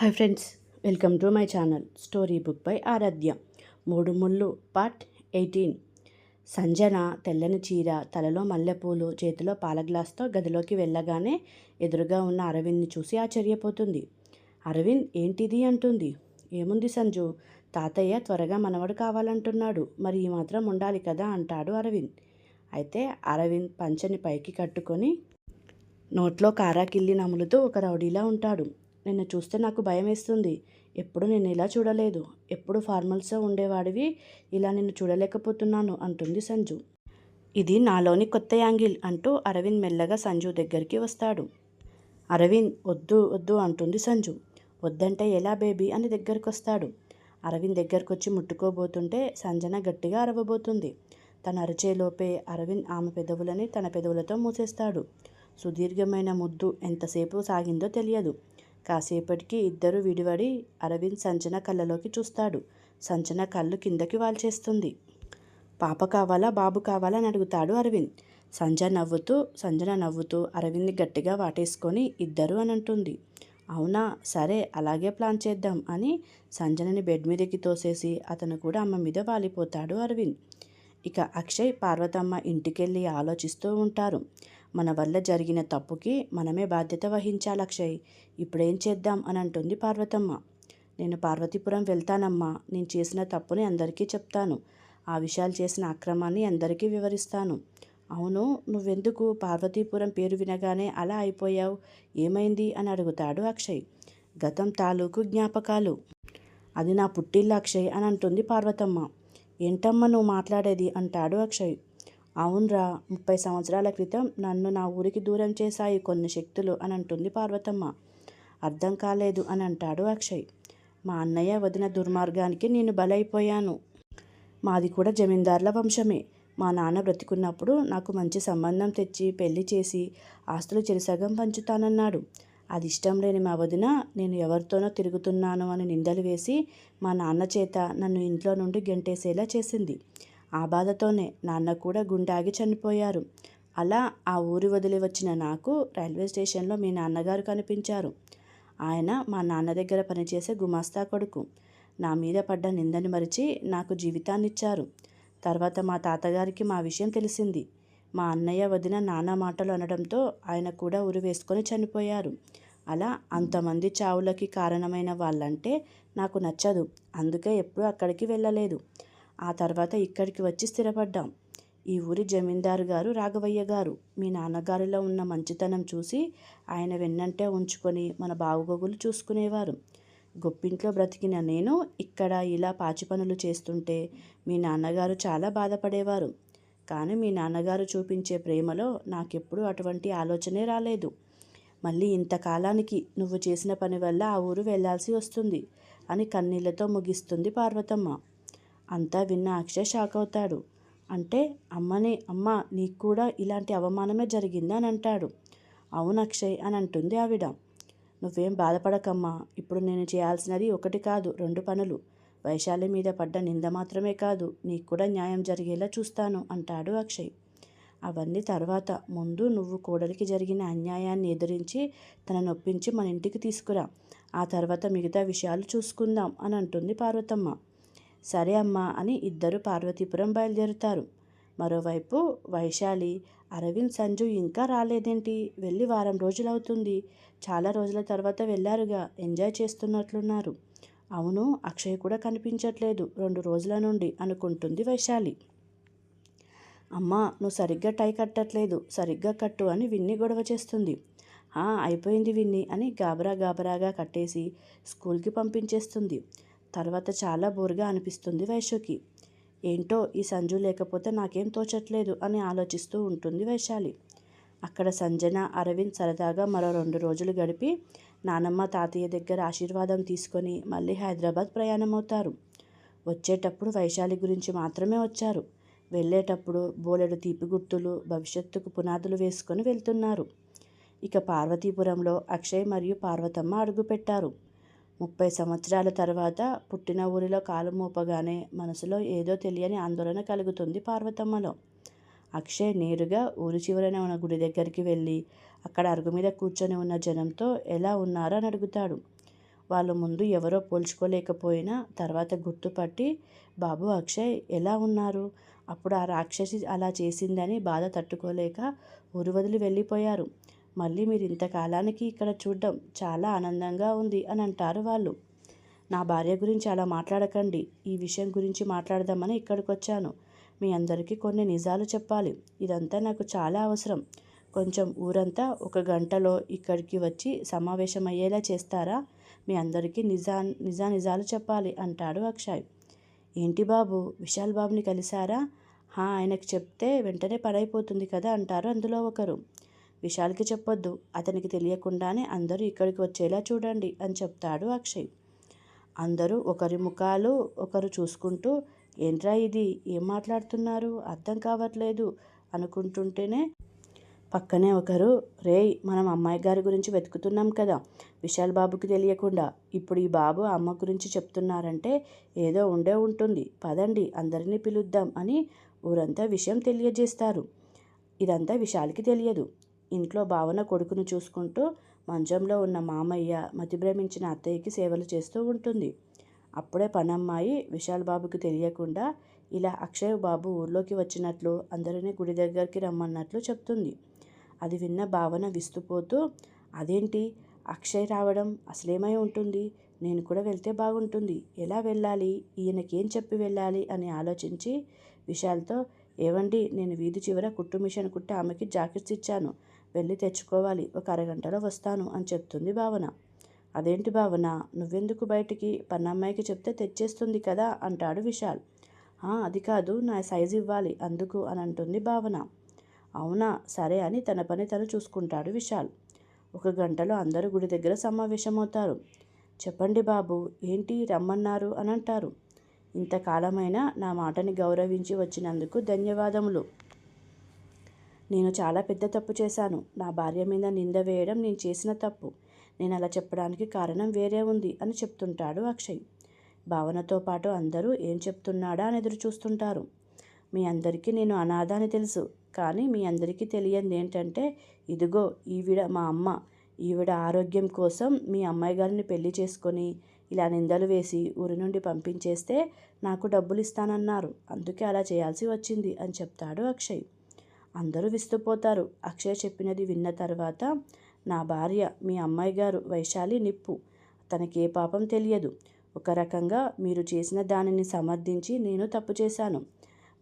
Hi friends welcome to my channel story book by Aaradhya. మూడు ముళ్ళు part eighteen. Sanjana తెల్లని చీర తలలో మల్లెపూలు చేతిలో పాల గ్లాస్తో గదిలోకి వెళ్ళగానే ఎదురుగా ఉన్న అరవింద్ని చూసి ఆశ్చర్యపోతుంది. అరవింద్ ఏంటిది అంటుంది. ఏముంది సంజు? తాతయ్య త్వరగా మనవడు కావాలంటున్నాడు మరి ఈ మాత్రం ఉండాలి కదా అంటాడు అరవింద్. అయితే అరవింద్ పంచని పైకి కట్టుకొని నోట్లో కారాకిల్లి నములుతూ ఒక రౌడీలా ఉంటాడు. నిన్ను చూస్తే నాకు భయం వేస్తుంది ఎప్పుడు నేను ఇలా చూడలేదు. ఎప్పుడు ఫార్మల్స్లో ఉండేవాడివి. ఇలా నిన్ను చూడలేకపోతున్నాను అంటుంది సంజు. ఇది నాలోని కొత్త యాంగిల్ అంటూ అరవింద్ మెల్లగా సంజు దగ్గరికి వస్తాడు. అరవింద్ వద్దు వద్దు అంటుంది సంజు. వద్దంటే ఎలా బేబీ అని దగ్గరకు వస్తాడు అరవింద్ దగ్గరకు వచ్చి ముట్టుకోబోతుంటే సంజన గట్టిగా అరవబోతుంది. తన అరిచేలోపే అరవింద్ ఆమె పెదవులని తన పెదవులతో మూసేస్తాడు. సుదీర్ఘమైన ముద్దు ఎంతసేపు సాగిందో తెలియదు. కాసేపటికి ఇద్దరు విడివడి అరవింద్ సంచన కళ్ళలోకి చూస్తాడు. సంచన కళ్ళు కిందకి వాల్చేస్తుంది. పాప కావాలా బాబు కావాలా అని అడుగుతాడు అరవింద్. సంజ నవ్వుతూ సంజన నవ్వుతూ అరవింద్ని గట్టిగా వాటేసుకొని ఇద్దరు అని అంటుంది. అవునా సరే అలాగే ప్లాన్ చేద్దాం అని సంజనని బెడ్ మీదకి తోసేసి అతను కూడా అమ్మ మీద వాలిపోతాడు అరవింద్. ఇక అక్షయ్ పార్వతమ్మ ఇంటికెళ్ళి ఆలోచిస్తూ ఉంటారు. మన వల్ల జరిగిన తప్పుకి మనమే బాధ్యత వహించాలి అక్షయ్. ఇప్పుడేం చేద్దాం అని అంటుంది పార్వతమ్మ. నేను పార్వతీపురం వెళ్తానమ్మా. నేను చేసిన తప్పుని అందరికీ చెప్తాను. ఆ విషయాలు చేసిన అక్రమాన్ని అందరికీ వివరిస్తాను. అవును నువ్వెందుకు పార్వతీపురం పేరు వినగానే అలా అయిపోయావు? ఏమైంది? అని అడుగుతాడు అక్షయ్. గతం తాలూకు జ్ఞాపకాలు. అది నా పుట్టిల్లు అక్షయ్ అని అంటుంది పార్వతమ్మ. ఏంటమ్మా నువ్వు మాట్లాడేది? అంటాడు అక్షయ్. అవునరా ముప్పై సంవత్సరాల క్రితం నన్ను నా ఊరికి దూరం చేశాయి కొన్ని శక్తులు అని అంటుంది పార్వతమ్మ. అర్థం కాలేదు అని అంటాడు అక్షయ్. మా అన్నయ్య వదిన దుర్మార్గానికి నేను బలైపోయాను. మాది కూడా జమీందార్ల వంశమే. మా నాన్న బ్రతికున్నప్పుడు నాకు మంచి సంబంధం తెచ్చి పెళ్ళి చేసి ఆస్తులు చెరిసగం పంచుతానన్నాడు. అది ఇష్టం లేని మా వదిన నేను ఎవరితోనో తిరుగుతున్నాను అని నిందలు వేసి మా నాన్న చేత నన్ను ఇంట్లో నుండి గెంటేసేలా చేసింది. ఆ బాధతోనే నాన్న కూడా గుండాగి చనిపోయారు. అలా ఆ ఊరి వదిలి వచ్చిన నాకు రైల్వే స్టేషన్లో మీ నాన్నగారు కనిపించారు. ఆయన మా నాన్న దగ్గర పనిచేసే గుమాస్తా కొడుకు. నా మీద పడ్డ నిందని మరిచి నాకు జీవితాన్నిచ్చారు. తర్వాత మా తాతగారికి మా విషయం తెలిసింది. మా అన్నయ్య వదిన నాన్న మాటలు అనడంతో ఆయన కూడా ఉరి వేసుకొని చనిపోయారు. అలా అంతమంది చావులకి కారణమైన వాళ్ళంటే నాకు నచ్చదు. అందుకే ఎప్పుడూ అక్కడికి వెళ్ళలేదు. ఆ తర్వాత ఇక్కడికి వచ్చి స్థిరపడ్డాం. ఈ ఊరి జమీందారు గారు రాఘవయ్య గారు. మీ నాన్నగారిలో ఉన్న మంచితనం చూసి ఆయన వెన్నంటే ఉంచుకొని మన బావుగోగులు చూసుకునేవారు. గొప్పింట్లో బ్రతికిన నేను ఇక్కడ ఇలా పాచి పనులు చేస్తుంటే మీ నాన్నగారు చాలా బాధపడేవారు. కానీ మీ నాన్నగారు చూపించే ప్రేమలో నాకెప్పుడు అటువంటి ఆలోచనే రాలేదు. మళ్ళీ ఇంతకాలానికి నువ్వు చేసిన పని వల్ల ఆ ఊరు వెళ్ళాల్సి వస్తుంది అని కన్నీళ్ళతో ముగిస్తుంది పార్వతమ్మ. అంతా విన్న అక్షయ్ షాక్ అవుతాడు. అంటే అమ్మనే అమ్మ నీకు కూడా ఇలాంటి అవమానమే జరిగింది అని అంటాడు. అవును అక్షయ్ అని అంటుంది ఆవిడ. నువ్వేం బాధపడకమ్మా. ఇప్పుడు నేను చేయాల్సినది ఒకటి కాదు రెండు పనులు. వైశాలి మీద పడ్డ నింద మాత్రమే కాదు నీకు కూడా న్యాయం జరిగేలా చూస్తాను అంటాడు అక్షయ్. అవన్నీ తర్వాత. ముందు నువ్వు కోడలికి జరిగిన అన్యాయాన్ని ఎదిరించి తన నొప్పించి మన ఇంటికి తీసుకురా. ఆ తర్వాత మిగతా విషయాలు చూసుకుందాం అని అంటుంది పార్వతమ్మ. సరే అమ్మా అని ఇద్దరు పార్వతీపురం బయలుదేరుతారు. మరోవైపు వైశాలి అరవింద్ సంజు ఇంకా రాలేదేంటి? వెళ్ళి వారం రోజులవుతుంది. చాలా రోజుల తర్వాత వెళ్ళారుగా ఎంజాయ్ చేస్తున్నట్లున్నారు. అవును అక్షయ్ కూడా కనిపించట్లేదు రెండు రోజుల నుండి అనుకుంటుంది వైశాలి. అమ్మా నువ్వు సరిగ్గా టై కట్టట్లేదు సరిగ్గా కట్టు అని విన్ని గొడవ చేస్తుంది. అయిపోయింది విన్ని అని గాబరా గాబరాగా కట్టేసి స్కూల్కి పంపించేస్తుంది. తర్వాత చాలా బోరుగా అనిపిస్తుంది వైశోకి. ఏంటో ఈ సంజు లేకపోతే నాకేం తోచట్లేదు అని ఆలోచిస్తూ ఉంటుంది వైశాలి. అక్కడ సంజన అరవింద్ సరదాగా మరో రెండు రోజులు గడిపి నానమ్మ తాతయ్య దగ్గర ఆశీర్వాదం తీసుకొని మళ్ళీ హైదరాబాద్ ప్రయాణమవుతారు. వచ్చేటప్పుడు వైశాలి గురించి మాత్రమే వచ్చారు. వెళ్ళేటప్పుడు బోలెడు తీపి గుర్తులు భవిష్యత్తుకు పునాదులు వేసుకొని వెళ్తున్నారు. ఇక పార్వతీపురంలో అక్షయ్ మరియు పార్వతమ్మ అడుగుపెట్టారు. ముప్పై సంవత్సరాల తర్వాత పుట్టిన ఊరిలో కాలు మోపగానే మనసులో ఏదో తెలియని ఆందోళన కలుగుతుంది పార్వతమ్మలో. అక్షయ్ నేరుగా ఊరి చివరన ఉన్న గుడి దగ్గరికి వెళ్ళి అక్కడ అరుగు మీద కూర్చొని ఉన్న జనంతో ఎలా ఉన్నారని అడుగుతాడు. వాళ్ళు ముందు ఎవరో పోల్చుకోలేకపోయినా తర్వాత గుర్తుపట్టి బాబు అక్షయ్ ఎలా ఉన్నారు? అప్పుడు ఆ రాక్షసి అలా చేసిందని బాధ తట్టుకోలేక ఊరు వదిలి వెళ్ళిపోయారు. మళ్ళీ మీరు ఇంతకాలానికి ఇక్కడ చూడడం చాలా ఆనందంగా ఉంది అని అంటారు వాళ్ళు. నా భార్య గురించి అలా మాట్లాడకండి. ఈ విషయం గురించి మాట్లాడదామని ఇక్కడికి వచ్చాను మీ అందరికీ కొన్ని నిజాలు చెప్పాలి. ఇదంతా నాకు చాలా అవసరం. కొంచెం ఊరంతా ఒక గంటలో ఇక్కడికి వచ్చి సమావేశమయ్యేలా చేస్తారా? మీ అందరికీ నిజా నిజా నిజాలు చెప్పాలి అంటాడు అక్షయ్. ఏంటి బాబు విశాల్ బాబుని కలిశారా? హా ఆయనకు చెప్తే వెంటనే పడైపోతుంది కదా అంటారు అందులో ఒకరు. విశాల్కి చెప్పొద్దు. అతనికి తెలియకుండానే అందరూ ఇక్కడికి వచ్చేలా చూడండి అని చెప్తాడు అక్షయ్. అందరూ ఒకరి ముఖాలు ఒకరు చూసుకుంటూ ఏంట్రా ఇది? ఏం మాట్లాడుతున్నారు? అర్థం కావట్లేదు అనుకుంటుంటేనే పక్కనే ఒకరు రేయ్ మనం అమ్మాయి గారి గురించి వెతుకుతున్నాం కదా విశాల్ బాబుకి తెలియకుండా. ఇప్పుడు ఈ బాబు అమ్మ గురించి చెప్తున్నారంటే ఏదో ఉండే ఉంటుంది. పదండి అందరినీ పిలుద్దాం అని ఊరంతా విషయం తెలియజేస్తారు. ఇదంతా విశాల్కి తెలియదు. ఇంట్లో భావన కొడుకును చూసుకుంటూ మంచంలో ఉన్న మామయ్య మతిభ్రమించిన అత్తయ్యకి సేవలు చేస్తూ ఉంటుంది. అప్పుడే పనమ్మాయి విశాల్ బాబుకి తెలియకుండా ఇలా అక్షయ్ బాబు ఊర్లోకి వచ్చినట్లు అందరినీ గుడి దగ్గరికి రమ్మన్నట్లు చెప్తుంది. అది విన్న భావన విస్తుపోతూ అదేంటి? అక్షయ్ రావడం అసలేమై ఉంటుంది? నేను కూడా వెళ్తే బాగుంటుంది. ఎలా వెళ్ళాలి? ఈయనకేం చెప్పి వెళ్ళాలి? అని ఆలోచించి విశాల్తో ఏవండి నేను వీధి చివర కుట్టు మిషన్ కుట్టి ఆమెకి జాకెట్స్ ఇచ్చాను. వెళ్ళి తెచ్చుకోవాలి. ఒక అరగంటలో వస్తాను అని చెప్తుంది భావన. అదేంటి భావన? నువ్వెందుకు బయటికి? పన్నమ్మాయికి చెప్తే తెచ్చేస్తుంది కదా అంటాడు విశాల్. అది కాదు నా సైజు ఇవ్వాలి అందుకు అని అంటుంది భావన. అవునా? సరే అని తన పని తను చూసుకుంటాడు విశాల్. ఒక గంటలో అందరూ గుడి దగ్గర సమావేశమవుతారు. చెప్పండి బాబు ఏంటి రమ్మన్నారు అని అంటారు. ఇంతకాలమైనా నా మాటని గౌరవించి వచ్చినందుకు ధన్యవాదములు. నేను చాలా పెద్ద తప్పు చేశాను. నా భార్య మీద నింద వేయడం నేను చేసిన తప్పు. నేను అలా చెప్పడానికి కారణం వేరే ఉంది అని చెప్తుంటాడు అక్షయ్. భావనతో పాటు అందరూ ఏం చెప్తున్నాడా అని ఎదురు చూస్తుంటారు. మీ అందరికీ నేను అనాథ అని తెలుసు. కానీ మీ అందరికీ తెలియంది ఏంటంటే ఇదిగో ఈవిడ మా అమ్మ. ఈవిడ ఆరోగ్యం కోసం మీ అమ్మాయి గారిని పెళ్ళి చేసుకొని ఇలా నిందలు వేసి ఊరి నుండి పంపించేస్తే నాకు డబ్బులు ఇస్తానన్నారు. అందుకే అలా చేయాల్సి వచ్చింది అని చెప్తాడు అక్షయ్. అందరూ విస్తుపోతారు. అక్షయ్ చెప్పినది విన్న తర్వాత నా భార్య మీ అమ్మాయి గారు వైశాలి నిప్పు. తనకే పాపం తెలియదు. ఒక రకంగా మీరు చేసిన దానిని సమర్థించి నేను తప్పు చేశాను.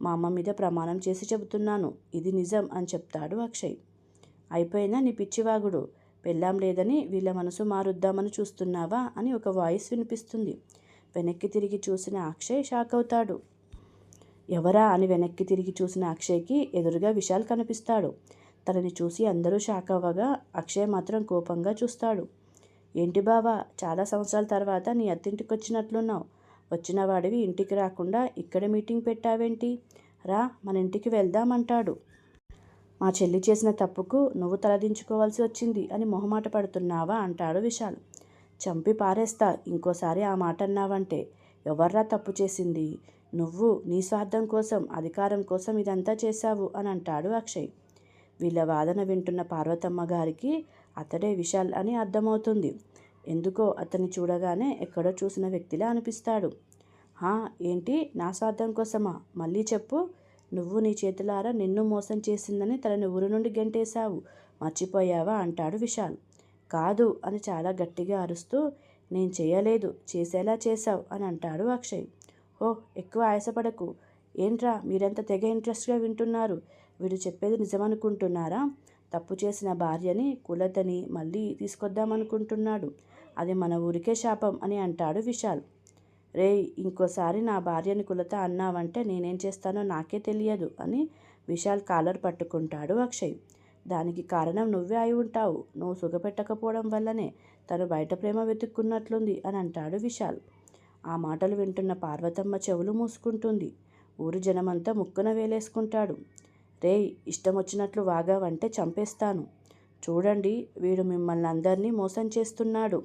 మా అమ్మ మీద ప్రమాణం చేసి చెబుతున్నాను. ఇది నిజం అని చెప్తాడు అక్షయ్. అయిపోయినా నీ పిచ్చివాగుడు. పెళ్ళాం లేదని వీళ్ళ మనసు మారుద్దామని చూస్తున్నావా అని ఒక వాయిస్ వినిపిస్తుంది. వెనక్కి తిరిగి చూసిన అక్షయ్ షాక్ అవుతాడు ఎవరా అని వెనక్కి తిరిగి చూసిన అక్షయ్కి ఎదురుగా విశాల్ కనిపిస్తాడు. తనని చూసి అందరూ షాక్ అవ్వగా అక్షయ్ మాత్రం కోపంగా చూస్తాడు. ఏంటి బావా చాలా సంవత్సరాల తర్వాత నీ అత్తింటికి వచ్చినట్లున్నావు వచ్చిన వాడివి ఇంటికి రాకుండా ఇక్కడ మీటింగ్ పెట్టావేంటి? రా మన ఇంటికి వెళ్దామంటాడు. మా చెల్లి చేసిన తప్పుకు నువ్వు తలదించుకోవాల్సి వచ్చింది అని మొహమాట పడుతున్నావా? అంటాడు విశాల్. చంపి పారేస్తా ఇంకోసారి ఆ మాట అన్నావంటే ఎవర్రా తప్పు చేసింది? నువ్వు నీ స్వార్థం కోసం అధికారం కోసం ఇదంతా చేశావు అని అంటాడు అక్షయ్. వీళ్ళ వాదన వింటున్న పార్వతమ్మ గారికి అతడే విశాల్ అని అర్థమవుతుంది. ఎందుకో అతన్ని చూడగానే ఎక్కడో చూసిన వ్యక్తిలా అనిపిస్తాడు. హా ఏంటి? నా స్వార్థం కోసమా? మళ్ళీ చెప్పు. నువ్వు నీ చేతులారా నిన్ను మోసం చేసిందని తనని ఊరు నుండి గెంటేశావు. మర్చిపోయావా? అంటాడు విశాల్. కాదు అని చాలా గట్టిగా అరుస్తూ నేను చేయలేదు. చేసేలా చేశావు అని అంటాడు అక్షయ్. ఓ ఎక్కువ ఆయాసపడకు. ఏంట్రా మీరంత తెగ ఇంట్రెస్ట్గా వింటున్నారు? వీడు చెప్పేది నిజమనుకుంటున్నారా? తప్పు చేసిన భార్యని కులతని మళ్ళీ తీసుకొద్దామనుకుంటున్నాడు. అది మన ఊరికే శాపం అని అంటాడు విశాల్. రే ఇంకోసారి నా భార్యని కులత అన్నావంటే నేనేం చేస్తానో నాకే తెలియదు అని విశాల్ కాలర్ పట్టుకుంటాడు అక్షయ్. దానికి కారణం నువ్వే అయి ఉంటావు. నువ్వు సుఖపెట్టకపోవడం వల్లనే తను బయట ప్రేమ వెతుక్కున్నట్లుంది అని అంటాడు విశాల్. ఆ మాటలు వింటున్న పార్వతమ్మ చెవులు మూసుకుంటుంది. ఊరి జనమంతా ముక్కున వేలేసుకుంటాడు. రే ఇష్టం వచ్చినట్లు వాగావంటే చంపేస్తాను. చూడండి వీడు మిమ్మల్ని అందరినీ మోసం చేస్తున్నాడు.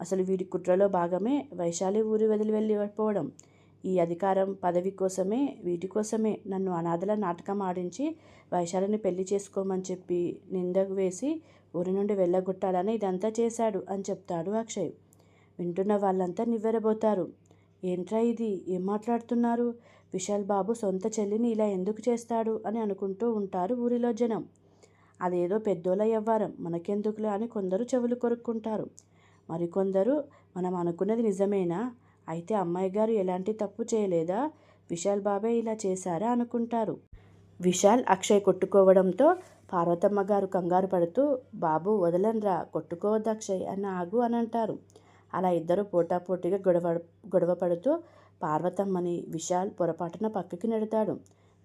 అసలు వీడి కుట్రలో భాగమే వైశాలి ఊరి వదిలి వెళ్ళిపోవడం. ఈ అధికారం పదవి కోసమే వీటి కోసమే నన్ను అనాథల నాటకం ఆడించి వైశాలిని పెళ్ళి చేసుకోమని చెప్పి నిందకు వేసి ఊరి నుండి వెళ్ళగొట్టాలని ఇదంతా చేశాడు అని చెప్తాడు అక్షయ్. వింటున్న వాళ్ళంతా నివ్వెరబోతారు. ఏంట్రా ఇది? ఏం మాట్లాడుతున్నారు? విశాల్ బాబు సొంత చెల్లిని ఇలా ఎందుకు చేస్తాడు? అని అనుకుంటూ ఉంటారు ఊరిలో జనం. అదేదో పెద్దోళ్ళ వ్యవహారం మనకెందుకులే? అని కొందరు చెవులు కొరుక్కుంటారు. మరికొందరు మనం అనుకున్నది నిజమేనా? అయితే అమ్మాయి గారు ఎలాంటి తప్పు చేయలేదా? విశాల్ బాబే ఇలా చేశారా? అనుకుంటారు. విశాల్ అక్షయ్ కొట్టుకోవడంతో పార్వతమ్మ గారు కంగారు పడుతూ బాబు వదలన్రా కొట్టుకోవద్దు అక్షయ్ అని ఆగు అని అంటారు. అలా ఇద్దరు పోటాపోటీగా గొడవ గొడవ పడుతూ పార్వతమ్మని విశాల్ పొరపాటున పక్కకి నెడతాడు.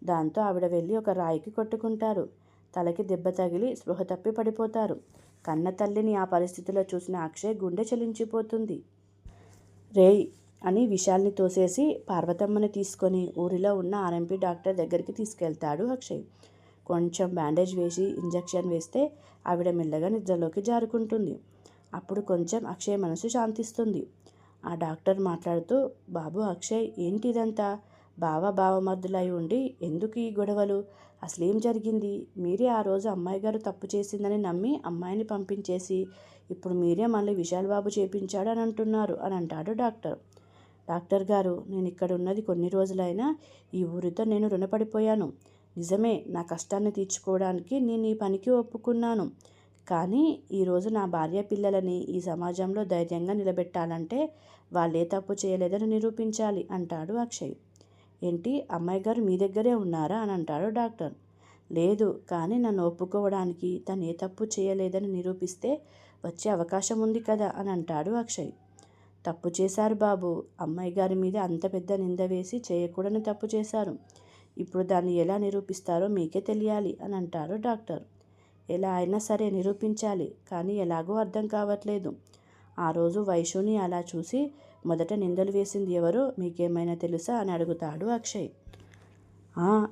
దాంతో ఆవిడ వెళ్ళి ఒక రాయికి కొట్టుకుంటారు. తలకి దెబ్బ తగిలి స్పృహ తప్పి పడిపోతారు. కన్న తల్లిని ఆ పరిస్థితిలో చూసిన అక్షయ్ గుండె చలించిపోతుంది. రేయ్ అని విశాల్ని తోసేసి పార్వతమ్మని తీసుకొని ఊరిలో ఉన్న ఆర్ఎంపీ డాక్టర్ దగ్గరికి తీసుకెళ్తాడు అక్షయ్. కొంచెం బ్యాండేజ్ వేసి ఇంజెక్షన్ వేస్తే ఆవిడ మెల్లగా నిద్రలోకి జారుకుంటుంది. అప్పుడు కొంచెం అక్షయ్ మనసు శాంతిస్తుంది. ఆ డాక్టర్ మాట్లాడుతూ బాబు అక్షయ్ ఏంటి ఇదంతా బావ బావమర్దులై ఉండి ఎందుకు ఈ గొడవలు? అసలేం జరిగింది? మీరే ఆ రోజు అమ్మాయి గారు తప్పు చేసిందని నమ్మి అమ్మాయిని పంపించేసి ఇప్పుడు మీరే మళ్ళీ విశాల్ బాబు చేపించాడు అని అంటున్నారు అని అంటాడు డాక్టర్. డాక్టర్ గారు నేను ఇక్కడ ఉన్నది కొన్ని రోజులైనా ఈ ఊరితో నేను రుణపడిపోయాను. నిజమే నా కష్టాన్ని తీర్చుకోవడానికి నేను ఈ పనికి ఒప్పుకున్నాను. కానీ ఈరోజు నా భార్య పిల్లలని ఈ సమాజంలో ధైర్యంగా నిలబెట్టాలంటే వాళ్ళే తప్పు చేయలేదని నిరూపించాలి అంటాడు అక్షయ్. ఏంటి? అమ్మాయి గారు మీ దగ్గరే ఉన్నారా అని అంటాడు డాక్టర్. లేదు కానీ నన్ను ఒప్పుకోవడానికి తను ఏ తప్పు చేయలేదని నిరూపిస్తే వచ్చే అవకాశం ఉంది కదా అని అంటాడు అక్షయ్. తప్పు చేశారు బాబు. అమ్మాయి గారి మీద అంత పెద్ద నింద వేసి చేయకూడని తప్పు చేశారు. ఇప్పుడు దాన్ని ఎలా నిరూపిస్తారో మీకే తెలియాలి అని అంటారు డాక్టర్. ఎలా అయినా సరే నిరూపించాలి కానీ ఎలాగో అర్థం కావట్లేదు. ఆ రోజు వైషుని అలా చూసి మొదట నిందలు వేసింది ఎవరో మీకేమైనా తెలుసా అని అడుగుతాడు అక్షయ్.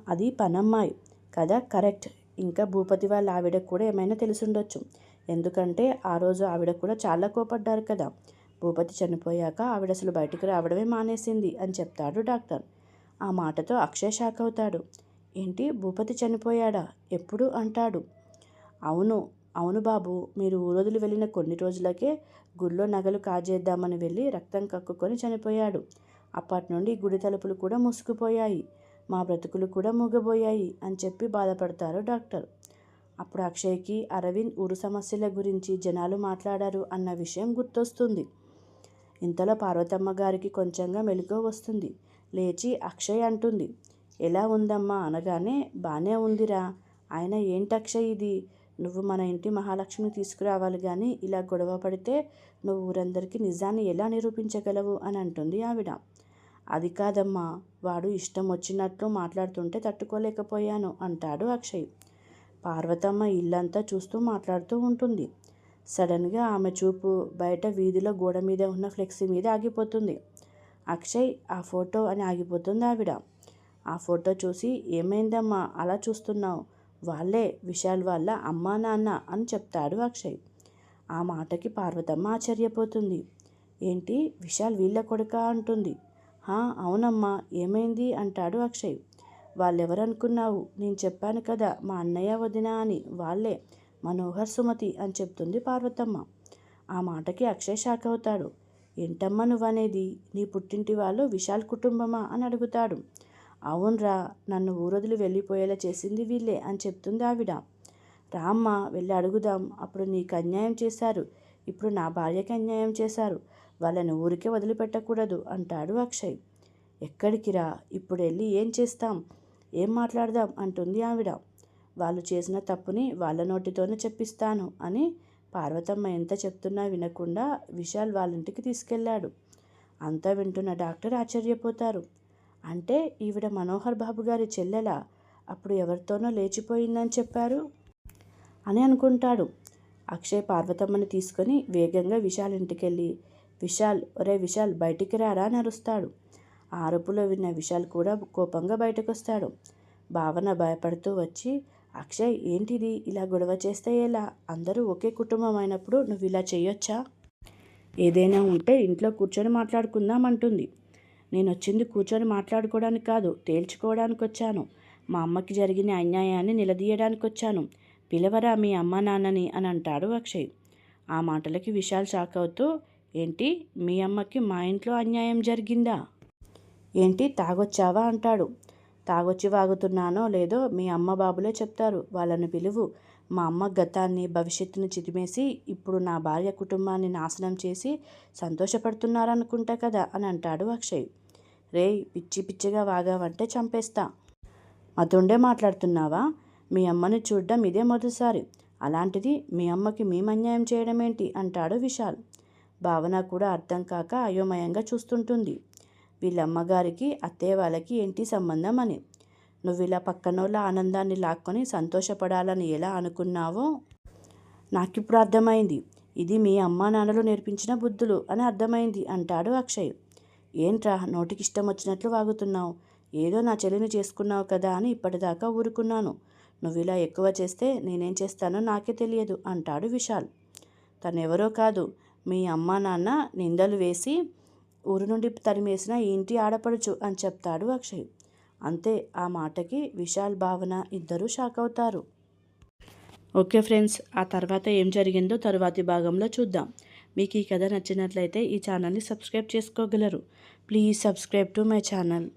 అది పనమ్మాయి. కదా కరెక్ట్. ఇంకా భూపతి వాళ్ళ ఆవిడ కూడా ఏమైనా తెలుసుండొచ్చు. ఎందుకంటే ఆ రోజు ఆవిడ కూడా చాలా కోపడ్డారు కదా. భూపతి చనిపోయాక ఆవిడ అసలు బయటికి రావడమే మానేసింది అని చెప్తాడు డాక్టర్. ఆ మాటతో అక్షయ్ షాక్ అవుతాడు. ఏంటి భూపతి చనిపోయాడా? ఎప్పుడు? అంటాడు. అవును అవును బాబు. మీరు ఊరొదిలి వెళ్ళిన కొన్ని రోజులకే గుళ్ళో నగలు కాజేద్దామని వెళ్ళి రక్తం కక్కుకొని చనిపోయాడు. అప్పటి నుండి గుడి తలుపులు కూడా మూసుకుపోయాయి. మా బ్రతుకులు కూడా మూగబోయాయి అని చెప్పి బాధపడతారు డాక్టర్. అప్పుడు అక్షయ్కి అరవింద్ ఊరు సమస్యల గురించి జనాలు మాట్లాడారు అన్న విషయం గుర్తొస్తుంది. ఇంతలో పార్వతమ్మ గారికి కొంచెంగా మెలకువ వస్తుంది. లేచి అక్షయ్ అంటుంది. ఎలా ఉందమ్మా? అనగానే బాగానే ఉందిరా. ఆయన ఏంటి అక్షయ్ ఇది? నువ్వు మన ఇంటి మహాలక్ష్మిని తీసుకురావాలి కానీ ఇలా గొడవ పడితే నువ్వు ఊరందరికీ నిజాన్ని ఎలా నిరూపించగలవు అని అంటుంది ఆవిడ. అది కాదమ్మా వాడు ఇష్టం వచ్చినట్లు మాట్లాడుతుంటే తట్టుకోలేకపోయాను అంటాడు అక్షయ్. పార్వతమ్మ ఇల్లంతా చూస్తూ మాట్లాడుతూ ఉంటుంది. సడన్గా ఆమె చూపు బయట వీధిలో గోడ మీద ఉన్న ఫ్లెక్సీ మీద ఆగిపోతుంది. అక్షయ్ ఆ ఫోటో అని ఆగిపోతుంది ఆవిడ. ఆ ఫోటో చూసి ఏమైందమ్మా? అలా చూస్తున్నావు. వాళ్ళే విశాల్ వాళ్ళ అమ్మా నాన్న అని చెప్తాడు అక్షయ్. ఆ మాటకి పార్వతమ్మ ఆశ్చర్యపోతుంది. ఏంటి? విశాల్ వీళ్ళ కొడుక? అంటుంది. హా అవునమ్మా ఏమైంది? అంటాడు అక్షయ్. వాళ్ళెవరనుకున్నావు? నేను చెప్పాను కదా మా అన్నయ్య వదిన అని. వాళ్ళే మనోహర్ సుమతి అని చెప్తుంది పార్వతమ్మ. ఆ మాటకి అక్షయ్ షాక్ అవుతాడు. ఏంటమ్మా నువ్వనేది? నీ పుట్టింటి వాళ్ళు విశాల్ కుటుంబమా? అని అడుగుతాడు. అవునరా నన్ను ఊరొదిలి వెళ్ళిపోయేలా చేసింది వీళ్ళే అని చెప్తుంది ఆవిడ. రామ్మ వెళ్ళి అడుగుదాం అప్పుడు నీకు అన్యాయం చేశారు. ఇప్పుడు నా భార్యకి అన్యాయం చేశారు. వాళ్ళని ఊరికే వదిలిపెట్టకూడదు అంటాడు అక్షయ్. ఎక్కడికి రా ఇప్పుడు వెళ్ళి ఏం చేస్తాం? ఏం మాట్లాడదాం? అంటుంది ఆవిడ. వాళ్ళు చేసిన తప్పుని వాళ్ళ నోటితోనే చెప్పిస్తాను అని పార్వతమ్మ ఎంత చెప్తున్నా వినకుండా విశాల్ వాళ్ళ ఇంటికి తీసుకెళ్ళాడు. అంతా వింటున్న డాక్టర్ ఆశ్చర్యపోతారు. అంటే ఈవిడ మనోహర్ బాబు గారి చెల్లెలా. అప్పుడు ఎవరితోనో లేచిపోయిందని చెప్పారు? అని అనుకుంటాడు. అక్షయ్ పార్వతమ్మని తీసుకొని వేగంగా విశాల్ ఇంటికెళ్ళి విశాల్ ఒరే విశాల్ బయటికి రారా అని అరుస్తాడు. ఆ అరుపులో విన్న విశాల్ కూడా కోపంగా బయటకు వస్తాడు భావన భయపడుతూ వచ్చి అక్షయ్ ఏంటిది? ఇలా గొడవ చేస్తే ఎలా? అందరూ ఒకే కుటుంబం అయినప్పుడు నువ్వు ఇలా చేయొచ్చా? ఏదైనా ఉంటే ఇంట్లో కూర్చొని మాట్లాడుకుందాం అంటుంది. నేను వచ్చింది కూర్చొని మాట్లాడుకోవడానికి కాదు తేల్చుకోవడానికి వచ్చాను మా అమ్మకి జరిగిన అన్యాయాన్ని నిలదీయడానికి వచ్చాను పిలవరా మీ అమ్మ నాన్నని అని అంటాడు అక్షయ్. ఆ మాటలకి విశాల్ షాక్ అవుతూ ఏంటి మీ అమ్మకి మా ఇంట్లో అన్యాయం జరిగిందా? ఏంటి తాగొచ్చావా? అంటాడు. తాగొచ్చి వాగుతున్నానో లేదో మీ అమ్మ బాబులే చెప్తారు. వాళ్ళని పిలువు. మా అమ్మ గతాన్ని భవిష్యత్తుని చిదిమేసి ఇప్పుడు నా భార్య కుటుంబాన్ని నాశనం చేసి సంతోషపడుతున్నారనుకుంటా కదా అని అంటాడు అక్షయ్. రేయ్ పిచ్చి పిచ్చిగా వాగావంటే చంపేస్తా. మతుండే మాట్లాడుతున్నావా? మీ అమ్మని చూడడం ఇదే మొదటిసారి. అలాంటిది మీ అమ్మకి మేము అన్యాయం చేయడం ఏంటి అంటాడు విశాల్. భావన కూడా అర్థం కాక అయోమయంగా చూస్తుంటుంది. వీళ్ళమ్మగారికి అత్తయ్య వాళ్ళకి ఏంటి సంబంధం అని. నువ్వు ఇలా పక్కనోళ్ళ ఆనందాన్ని లాక్కొని సంతోషపడాలని ఎలా అనుకున్నావో? నాకిప్పుడు అర్థమైంది. ఇది మీ అమ్మా నాన్నలు నేర్పించిన బుద్ధులు అని అర్థమైంది అంటాడు అక్షయ్. ఏంట్రా నోటికి ఇష్టం వచ్చినట్లు వాగుతున్నావు. ఏదో నా చెల్లిని చేసుకున్నావు కదా అని ఇప్పటిదాకా ఊరుకున్నాను. నువ్వు ఇలా ఎక్కువ చేస్తే నేనేం చేస్తానో నాకే తెలియదు అంటాడు విశాల్. తనెవరో కాదు మీ అమ్మా నాన్న నిందలు వేసి ఊరు నుండి తరిమేసిన ఈ ఇంటి ఆడపడుచు అని చెప్తాడు అక్షయ్. అంతే ఆ మాటకి విశాల్ భావన ఇద్దరూ షాక్ అవుతారు ఓకే ఫ్రెండ్స్ ఆ తర్వాత ఏం జరిగిందో తరువాతి భాగంలో చూద్దాం. మీకు ఈ కథ నచ్చినట్లయితే ఈ ఛానల్ని సబ్స్క్రైబ్ చేసుకోగలరు. Please subscribe to my channel.